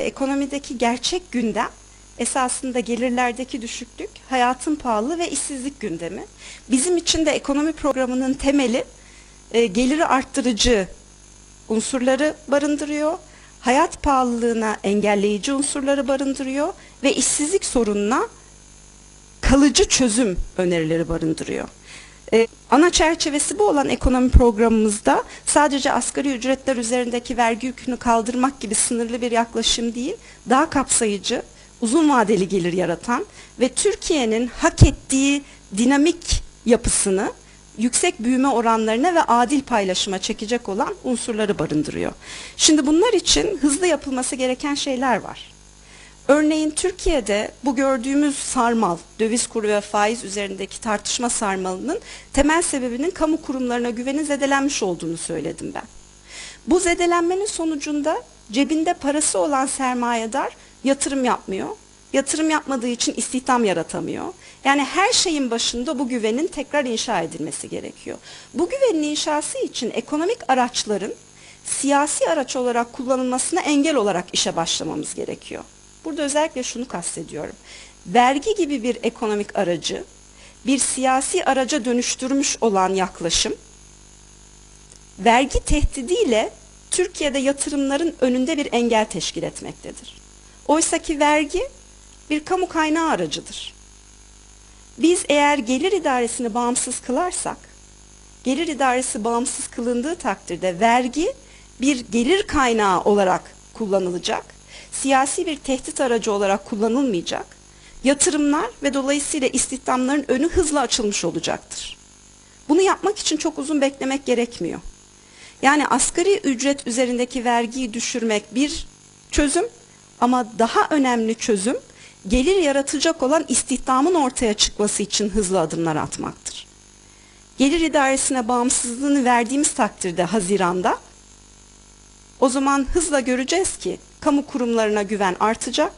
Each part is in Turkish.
Ekonomideki gerçek gündem esasında gelirlerdeki düşüklük, hayatın pahalı ve işsizlik gündemi. Bizim için de ekonomi programının temeli e, geliri arttırıcı unsurları barındırıyor, hayat pahalılığına engelleyici unsurları barındırıyor ve işsizlik sorununa kalıcı çözüm önerileri barındırıyor. Ee, ana çerçevesi bu olan ekonomi programımızda sadece asgari ücretler üzerindeki vergi yükünü kaldırmak gibi sınırlı bir yaklaşım değil, daha kapsayıcı, uzun vadeli gelir yaratan ve Türkiye'nin hak ettiği dinamik yapısını yüksek büyüme oranlarına ve adil paylaşıma çekecek olan unsurları barındırıyor. Şimdi bunlar için hızlı yapılması gereken şeyler var. Örneğin Türkiye'de bu gördüğümüz sarmal, döviz kuru ve faiz üzerindeki tartışma sarmalının temel sebebinin kamu kurumlarına güvenin zedelenmiş olduğunu söyledim ben. Bu zedelenmenin sonucunda cebinde parası olan sermayedar yatırım yapmıyor. Yatırım yapmadığı için istihdam yaratamıyor. Yani her şeyin başında bu güvenin tekrar inşa edilmesi gerekiyor. Bu güvenin inşası için ekonomik araçların siyasi araç olarak kullanılmasına engel olarak işe başlamamız gerekiyor. Burada özellikle şunu kastediyorum. Vergi gibi bir ekonomik aracı bir siyasi araca dönüştürmüş olan yaklaşım vergi tehdidiyle Türkiye'de yatırımların önünde bir engel teşkil etmektedir. Oysa ki vergi bir kamu kaynağı aracıdır. Biz eğer gelir idaresini bağımsız kılarsak, gelir idaresi bağımsız kılındığı takdirde vergi bir gelir kaynağı olarak kullanılacak, siyasi bir tehdit aracı olarak kullanılmayacak, yatırımlar ve dolayısıyla istihdamların önü hızla açılmış olacaktır. Bunu yapmak için çok uzun beklemek gerekmiyor. Yani asgari ücret üzerindeki vergiyi düşürmek bir çözüm ama daha önemli çözüm gelir yaratacak olan istihdamın ortaya çıkması için hızlı adımlar atmaktır. Gelir idaresine bağımsızlığını verdiğimiz takdirde Haziran'da o zaman hızla göreceğiz ki kamu kurumlarına güven artacak.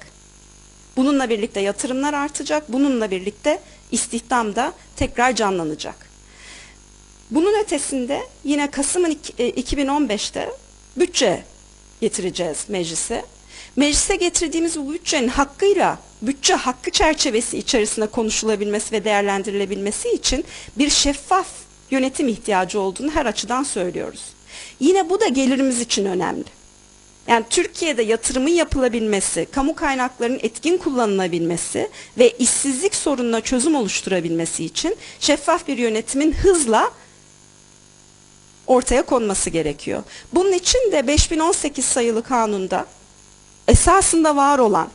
Bununla birlikte yatırımlar artacak. Bununla birlikte istihdam da tekrar canlanacak. Bunun ötesinde yine Kasım 2015'te e, bütçe getireceğiz meclise. Meclise getirdiğimiz bu bütçenin hakkıyla bütçe hakkı çerçevesi içerisinde konuşulabilmesi ve değerlendirilebilmesi için bir şeffaf yönetim ihtiyacı olduğunu her açıdan söylüyoruz. Yine bu da gelirimiz için önemli. Yani Türkiye'de yatırımın yapılabilmesi, kamu kaynaklarının etkin kullanılabilmesi ve işsizlik sorununa çözüm oluşturabilmesi için şeffaf bir yönetimin hızla ortaya konması gerekiyor. Bunun için de 5018 sayılı kanunda esasında var olan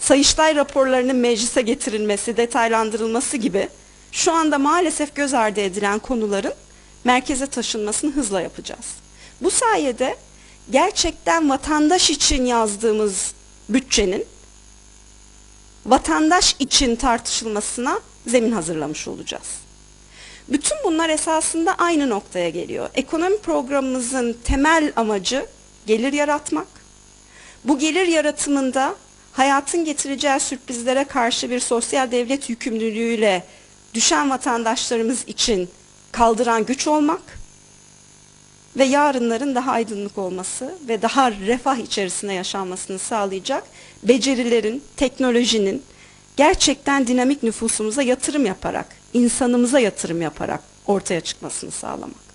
Sayıştay raporlarının meclise getirilmesi, detaylandırılması gibi şu anda maalesef göz ardı edilen konuların merkeze taşınmasını hızla yapacağız. Bu sayede gerçekten vatandaş için yazdığımız bütçenin vatandaş için tartışılmasına zemin hazırlamış olacağız. Bütün bunlar esasında aynı noktaya geliyor. Ekonomi programımızın temel amacı gelir yaratmak. Bu gelir yaratımında hayatın getireceği sürprizlere karşı bir sosyal devlet yükümlülüğüyle düşen vatandaşlarımız için kaldıran güç olmak ve yarınların daha aydınlık olması ve daha refah içerisinde yaşanmasını sağlayacak becerilerin, teknolojinin gerçekten dinamik nüfusumuza yatırım yaparak, insanımıza yatırım yaparak ortaya çıkmasını sağlamak.